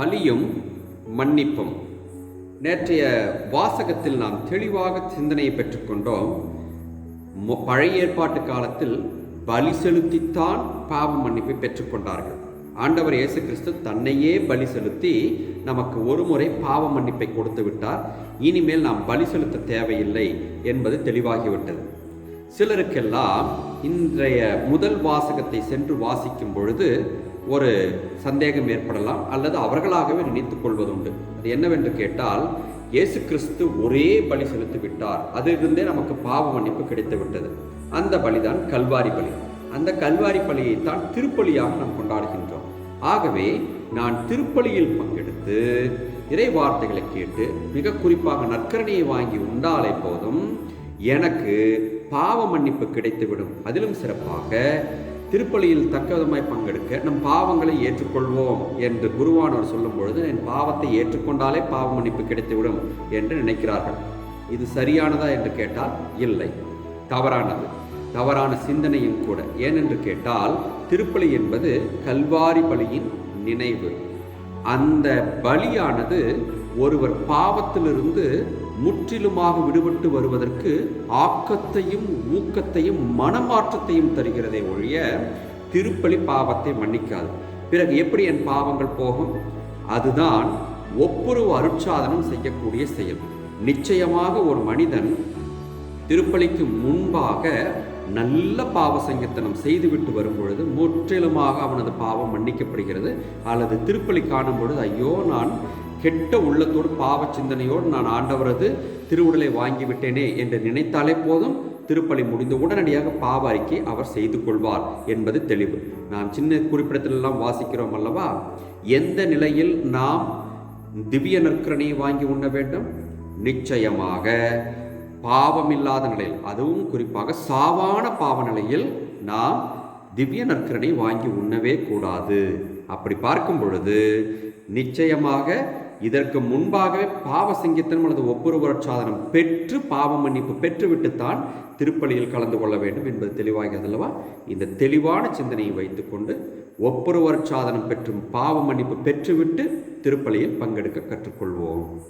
பலியும் மன்னிப்பும். நேற்றைய வாசகத்தில் நாம் தெளிவாக சிந்தனையை பெற்றுக்கொண்டோம். மொ- பழைய ஏற்பாட்டு காலத்தில் பலி செலுத்தித்தான் பாவ மன்னிப்பை பெற்றுக்கொண்டார்கள். ஆண்டவர் இயேசு கிறிஸ்து தன்னையே பலி செலுத்தி நமக்கு ஒரு முறை பாவ மன்னிப்பை கொடுத்து விட்டார். இனிமேல் நாம் பலி செலுத்த தேவையில்லை என்பது தெளிவாகிவிட்டது. சிலருக்கெல்லாம் இன்றைய முதல் வாசகத்தை சென்று வாசிக்கும் பொழுது ஒரு சந்தேகம் ஏற்படலாம் அல்லது அவர்களாகவே நினைத்துக் கொள்வதுண்டு. அது என்னவென்று கேட்டால் இயேசு கிறிஸ்து ஒரே பலி செலுத்தி விட்டார். அதிலிருந்தே நமக்கு பாவ மன்னிப்பு கிடைத்து விட்டது. அந்த பலிதான் கல்வாரி பலி. அந்த கல்வாரி பலியைத்தான் திருப்பலியாக நாம் கொண்டாடுகின்றோம். ஆகவே நான் திருப்பலியில் பங்கெடுத்து இறை வார்த்தைகளை கேட்டு மிக குறிப்பாக நற்கரணியை வாங்கி உண்டாலே போதும் எனக்கு பாவ மன்னிப்பு கிடைத்துவிடும். அதிலும் சிறப்பாக திருப்பலியில் தக்கவிதமாய் பங்கெடுக்க நம் பாவங்களை ஏற்றுக்கொள்வோம் என்று குருவானவர் சொல்லும் பொழுது என் பாவத்தை ஏற்றுக்கொண்டாலே பாவ மன்னிப்பு கிடைத்துவிடும் என்று நினைக்கிறார்கள். இது சரியானதா என்று கேட்டால் இல்லை. தவறானது. தவறான சிந்தனையும் கூட. ஏனென்று கேட்டால் திருப்பலி என்பது கல்வாரி பலியின் நினைவு. அந்த பலியானது ஒருவர் பாவத்திலிருந்து முற்றிலுமாக விடுபட்டு வருவதற்கு ஆக்கத்தையும் ஊக்கத்தையும் மனமாற்றத்தையும் தருகிறதே ஒழிய திருப்பலி பாவத்தை மன்னிக்காது. பிறகு எப்படி என் பாவங்கள் போகும்? அதுதான் ஒப்புரவு அருட்சாதனம் செய்யக்கூடிய செயல். நிச்சயமாக ஒரு மனிதன் திருப்பலிக்கு முன்பாக நல்ல பாவ சங்கத்தனம் செய்துவிட்டு வரும் பொழுது முற்றிலுமாக அவனது பாவம் மன்னிக்கப்படுகிறது. அல்லது திருப்பலி காணும் பொழுது ஐயோ நான் கெட்ட உள்ளத்தோடு பாவ சிந்தனையோடு நான் ஆண்டவரது திருவுடலை வாங்கிவிட்டேனே என்று நினைத்தாலே போதும் திருப்பலி முடிந்த உடனடியாக பாவ அறிக்கை அவர் செய்து கொள்வார் என்பது தெளிவு. நாம் சின்ன குறிப்பிடத்திலெல்லாம் வாசிக்கிறோம் அல்லவா? எந்த நிலையில் நாம் திவ்ய நற்கரணியை வாங்கி உண்ண வேண்டும்? நிச்சயமாக பாவமில்லாத நிலையில் அதுவும் குறிப்பாக சாவான பாவ நிலையில் நாம் திவ்ய நற்கரணை வாங்கி உண்ணவே கூடாது. அப்படி பார்க்கும் பொழுது நிச்சயமாக இதற்கு முன்பாகவே பாவ சங்கீத்தனம் அல்லது ஒப்புரவு சாதனம் பெற்று பாவ மன்னிப்பு பெற்றுவிட்டுத்தான் திருப்பலியில் கலந்து கொள்ள வேண்டும் என்பது தெளிவாகிறது அல்லவா? இந்த தெளிவான சிந்தனையை வைத்துக்கொண்டு ஒப்புரவு சாதனம் பெற்றும் பாவ மன்னிப்பு பெற்றுவிட்டு திருப்பலியில் பங்கெடுக்க கற்றுக்கொள்வோம்.